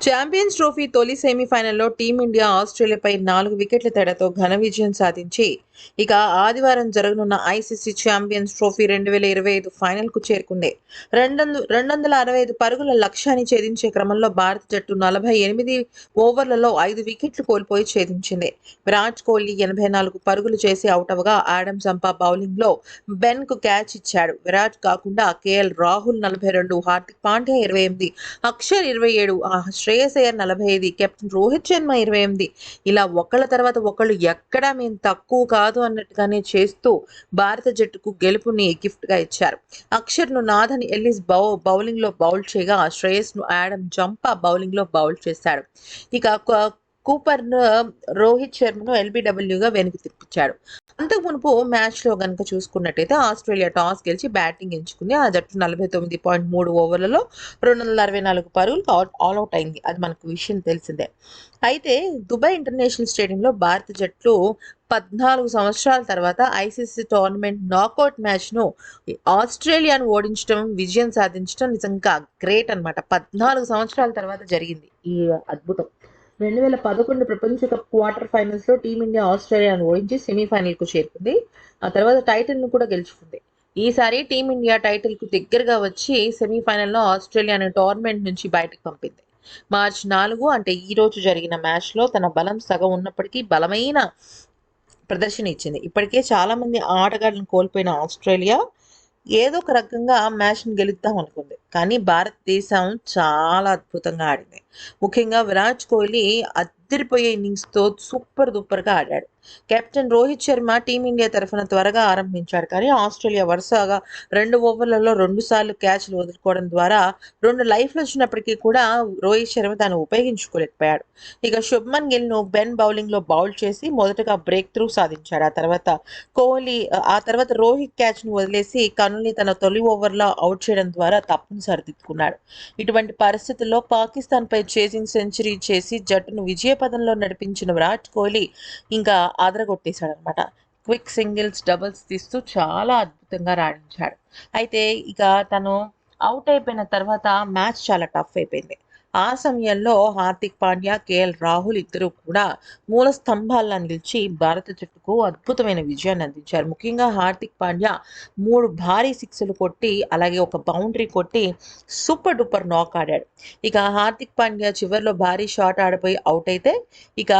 Champions trophy తొలి సెమీఫైనల్లో team India ఆస్ట్రేలియాపై నాలుగు వికెట్ల తేడాతో ఘన విజయం సాధించి ఇక ఆదివారం జరగనున్న ఐసీసీ ఛాంపియన్స్ ట్రోఫీ రెండు వేల ఇరవై ఐదు ఫైనల్కు చేరుకుంది. రెండు రెండు వందల అరవై ఐదు పరుగుల లక్ష్యాన్ని ఛేదించే క్రమంలో భారత జట్టు నలభై ఎనిమిది ఓవర్లలో ఐదు వికెట్లు కోల్పోయి ఛేదించింది. విరాట్ కోహ్లీ ఎనభై నాలుగు పరుగులు చేసి అవుట్ అవగా ఆడమ్ సంపా బౌలింగ్లో బెన్కు క్యాచ్ ఇచ్చాడు. విరాట్ కాకుండా కేఎల్ రాహుల్ నలభై రెండు హార్దిక్ పాండ్యా ఇరవై ఎనిమిది అక్షర్ ఇరవై ఏడు శ్రేయస్ అయ్యర్ నలభై ఐదు కెప్టెన్ రోహిత్ శర్మ ఇరవై ఎనిమిది. ఇలా ఒకళ్ళ తర్వాత ఒకళ్ళు ఎక్కడా మేము తక్కువ కాదు అన్నట్టుగానే చేస్తూ భారత జట్టుకు గెలుపుని గిఫ్ట్గా ఇచ్చారు. అక్షర్ను నాథన్ ఎల్లిస్ బౌ బౌలింగ్లో బౌల్ చేయగా శ్రేయస్ను యాడమ్ జంపా బౌలింగ్లో బౌల్ చేశాడు. ఇక కూపర్ కూపర్ను రోహిత్ శర్మను ఎల్బిడబ్ల్యూగా వెనక్కి తిప్పించాడు. అంతకు మునుపు మ్యాచ్లో కనుక చూసుకున్నట్టయితే ఆస్ట్రేలియా టాస్ గెలిచి బ్యాటింగ్ ఎంచుకుంది. ఆ జట్టు నలభై తొమ్మిది పాయింట్ మూడు ఓవర్లలో రెండు వందల అరవై నాలుగు పరుగులు ఆల్ అవుట్ అయింది. అది మనకు విషయం తెలిసిందే. అయితే దుబాయ్ ఇంటర్నేషనల్ స్టేడియంలో భారత జట్లు పద్నాలుగు సంవత్సరాల తర్వాత ఐసీసీ టోర్నమెంట్ నాకౌట్ మ్యాచ్ను ఆస్ట్రేలియాను ఓడించడం విజయం సాధించడం నిజంగా గ్రేట్ అన్నమాట. పద్నాలుగు సంవత్సరాల తర్వాత జరిగింది ఈ అద్భుతం. రెండు వేల పదకొండు ప్రపంచ కప్ క్వార్టర్ ఫైనల్స్లో టీమిండియా ఆస్ట్రేలియాను ఓడించి సెమీఫైనల్కు చేరుకుంది. ఆ తర్వాత టైటిల్ను కూడా గెలుచుకుంది. ఈసారి టీమిండియా టైటిల్కు దగ్గరగా వచ్చి సెమీఫైనల్లో ఆస్ట్రేలియాను టోర్నమెంట్ నుంచి బయటకు పంపింది. మార్చ్ నాలుగు అంటే ఈ రోజు జరిగిన మ్యాచ్లో తన బలం సగం ఉన్నప్పటికీ బలమైన ప్రదర్శన ఇచ్చింది. ఇప్పటికే చాలా మంది ఆటగాళ్ళను కోల్పోయిన ఆస్ట్రేలియా ఏదో ఒక రకంగా మ్యాచ్ని గెలుద్దాం అనుకుంది. కానీ భారతదేశం చాలా అద్భుతంగా ఆడింది. ముఖ్యంగా విరాట్ కోహ్లీ అద్దరిపోయే ఇన్నింగ్స్తో సూపర్ దూపర్గా ఆడాడు. కెప్టెన్ రోహిత్ శర్మ టీమిండియా తరఫున త్వరగా ఆరంభించాడు. కానీ ఆస్ట్రేలియా వరుసగా రెండు ఓవర్లలో రెండు సార్లు క్యాచ్లు వదులుకోవడం ద్వారా రెండు లైఫ్లు వచ్చినప్పటికీ కూడా రోహిత్ శర్మ తాను ఉపయోగించుకోలేకపోయాడు. ఇక శుభ్మన్ గిల్ను బెన్ బౌలింగ్లో బౌల్ చేసి మొదటగా బ్రేక్ త్రూ సాధించాడు. ఆ తర్వాత కోహ్లీ ఆ తర్వాత రోహిత్ క్యాచ్ను వదిలేసి కనుల్ని తన తొలి ఓవర్లో అవుట్ చేయడం ద్వారా తప్పును సరిదిద్దుకున్నాడు ఇటువంటి పరిస్థితుల్లో పాకిస్తాన్పై చేసింగ్ సెంచరీ చేసి జట్టును విజయపదంలో నడిపించిన విరాట్ కోహ్లీ ఇంకా ఆదరగొట్టేశాడు అనమాట క్విక్ సింగిల్స్ డబుల్స్ తీస్తూ చాలా అద్భుతంగా రాణించాడు. అయితే ఇక తను అవుట్ అయిపోయిన తర్వాత మ్యాచ్ చాలా టఫ్ అయిపోయింది. ఆ సమయంలో హార్దిక్ పాండ్యా కేఎల్ రాహుల్ ఇద్దరు కూడా మూల స్తంభాల్లో నిలిచి భారత జట్టుకు అద్భుతమైన విజయాన్ని అందించారు. ముఖ్యంగా హార్దిక్ పాండ్యా మూడు భారీ సిక్స్లు కొట్టి అలాగే ఒక బౌండరీ కొట్టి సూపర్ డూపర్ నాక్ ఆడాడు. ఇక హార్దిక్ పాండ్యా చివరిలో భారీ షాట్ ఆడిపోయి అవుట్ అయితే ఇక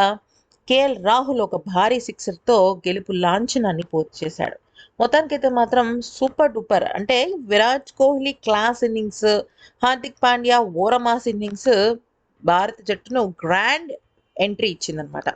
కేఎల్ రాహుల్ ఒక భారీ సిక్సర్తో గెలుపు లాంఛనాన్ని పూర్తి చేశాడు మొత్తానికైతే మాత్రం సూపర్ డూపర్. అంటే విరాట్ కోహ్లీ క్లాస్ ఇన్నింగ్స్ హార్దిక్ పాండ్యా ఓరమాస్ ఇన్నింగ్స్ భారత జట్టును గ్రాండ్ ఎంట్రీ ఇచ్చిందనమాట.